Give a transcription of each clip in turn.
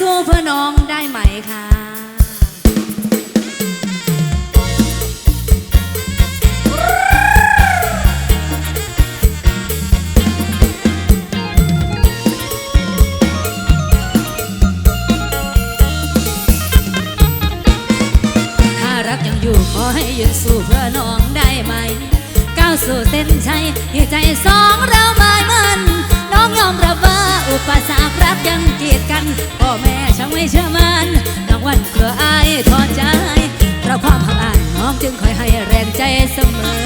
สู้เพื่อน้องได้ไหมคะถ้ารักยังอยู่ขอให้ยืนสู้เพื่อน้องได้ไหม ก้าวสู่เส้นชัยให้ใจสองเราไม่มัน้องยอมรับว่าอุปสรรครักยังเกียดกัน พ่อแม่ช่างไม่เชื่อมันน้องวันเกลืออายทอดใจ เพราะความหักอายน้องจึงคอยให้แรงใจเสมอ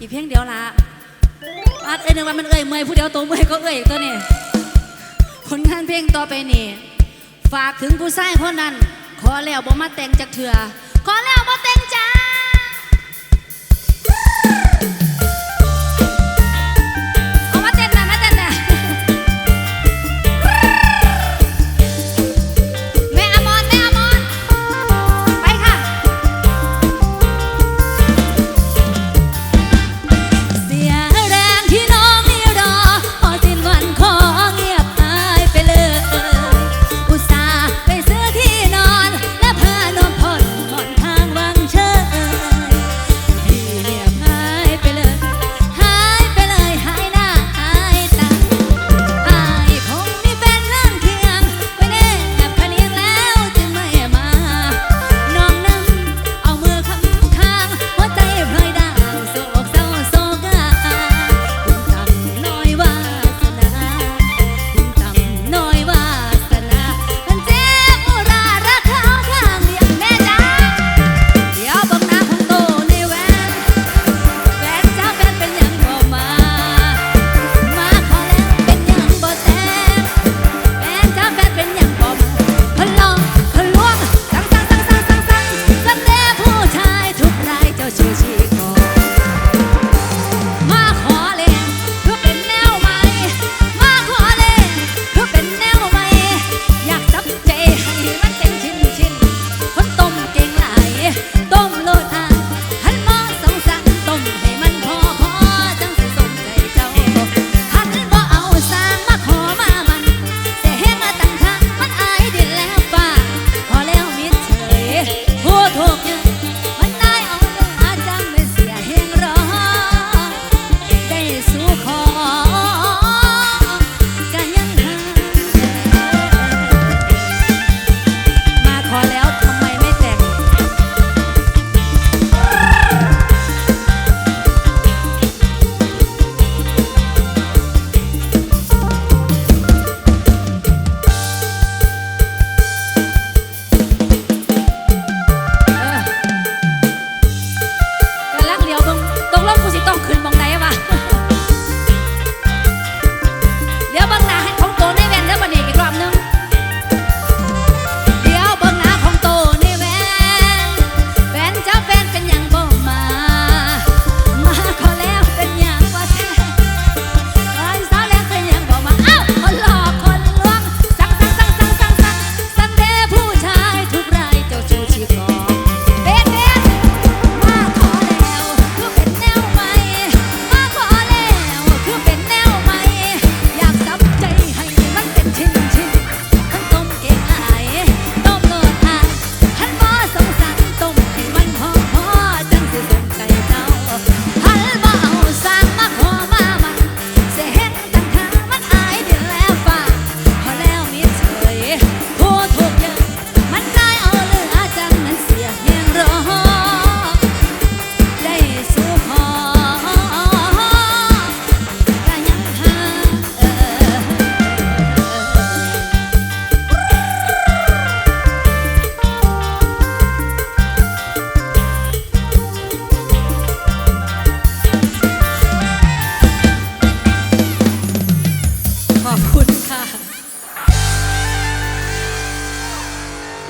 อีเพียงเดียวละอาดเอ้ยนึกว่ามันเอ้ยเมื่อยผู้เดียวตัวเมื่อยก็เอ้ยตัวนี้ผลงานเพลงต่อไปนี่ ฝากถึงผู้ชายคนนั้น ขอแล้วบ่มาแต่งจากเถื่อขอแล้ว